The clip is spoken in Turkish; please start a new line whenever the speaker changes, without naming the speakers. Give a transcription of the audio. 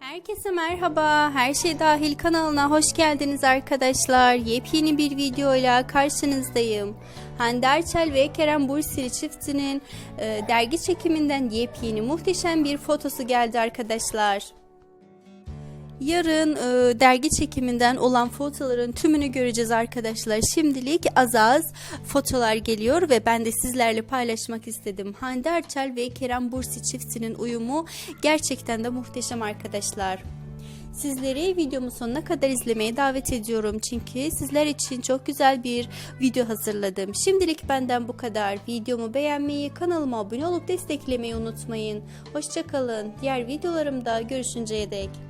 Herkese merhaba. Her şey dahil kanalına hoş geldiniz arkadaşlar. Yepyeni bir videoyla karşınızdayım. Hande Erçel ve Kerem Bursili çiftinin e, dergi çekiminden yepyeni muhteşem bir fotosu geldi arkadaşlar. Yarın e, dergi çekiminden olan fotoların tümünü göreceğiz arkadaşlar. Şimdilik az az fotolar geliyor ve ben de sizlerle paylaşmak istedim. Hande Erçel ve Kerem Bursi çiftinin uyumu gerçekten de muhteşem arkadaşlar. Sizleri videomun sonuna kadar izlemeye davet ediyorum çünkü sizler için çok güzel bir video hazırladım. Şimdilik benden bu kadar. Videomu beğenmeyi, kanalıma abone olup desteklemeyi unutmayın. Hoşçakalın. Diğer videolarımda görüşünceye dek.